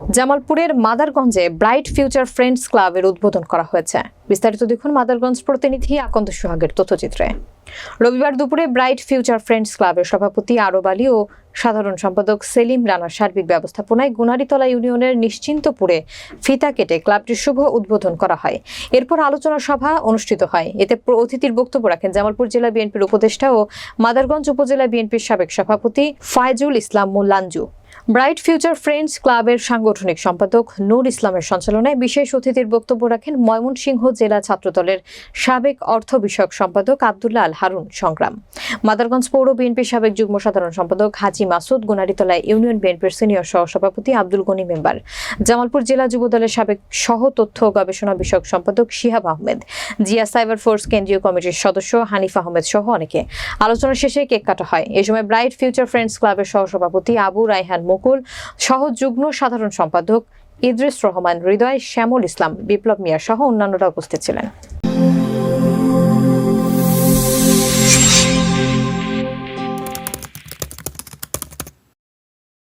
জামালপুরের মাদারগঞ্জে bright future friends ক্লাবের উদ্বোধন করা হয়েছে। বিস্তারিত দেখুন মাদারগঞ্জ প্রতিনিধি আকন্দ সোহাগের তথ্যচিত্রে। রবিবার দুপুরে ব্রাইট ফিউচার ফ্রেন্ডস ক্লাবের সভাপতি আরব আলী ও সাধারণ সম্পাদক সেলিম রানার সার্বিক ব্যবস্থাপনায় গুনারিতলা ইউনিয়নের নিশ্চিন্তপুরে ফিতা কেটে ক্লাবটির শুভ উদ্বোধন করা হয়। এরপর আলোচনা সভা অনুষ্ঠিত হয়। এতে অতিথির বক্তব্য রাখেন জামালপুর জেলা বিএনপির উপদেষ্টা ও মাদারগঞ্জ উপজেলা বিএনপির সাবেক সভাপতি ফায়জুল ইসলাম মোল্লাঞ্জু। ব্রাইট ফিউচার ফ্রেন্ডস ক্লাবের সাংগঠনিক সম্পাদক নূর ইসলামের সঞ্চালনায় বিশেষ অতিথির বক্তব্য রাখেন ময়মনসিংহ জেলা ছাত্রদলের সাবেক অর্থ বিষয়ক সম্পাদক আবদুল্লাহ আল হারুন সংগ্রাম। মাদারগঞ্জ পৌর বিএনপির সাবেক যুগ্ম সাধারণ সম্পাদক হাজি মাসুদ গুনারিতলা ইউনিয়ন বিএনপির সিনিয়র সহসভাপতি আব্দুল গনি মেম্বার। জামালপুর জেলা যুবদলের সাবেক সহ তথ্য গবেষণা বিষয়ক সম্পাদক শিহাব আহমেদ। জিয়া সাইবার ফোর্স কেন্দ্রীয় কমিটির সদস্য হানিফ আহমেদ সহ অনেকে। আলোচনা শেষে কেক কাটা হয়। এ সময় ব্রাইট ফিউচার ফ্রেন্ডস ক্লাবের সহসভাপতি আবু রায়হান মুকুল সহ যুগ্ম সাধারণ সম্পাদক ইদ্রিস রহমান, হৃদয় শ্যামল ইসলাম, বিপ্লব মিয়া সহ অন্যান্যরা উপস্থিত ছিলেন।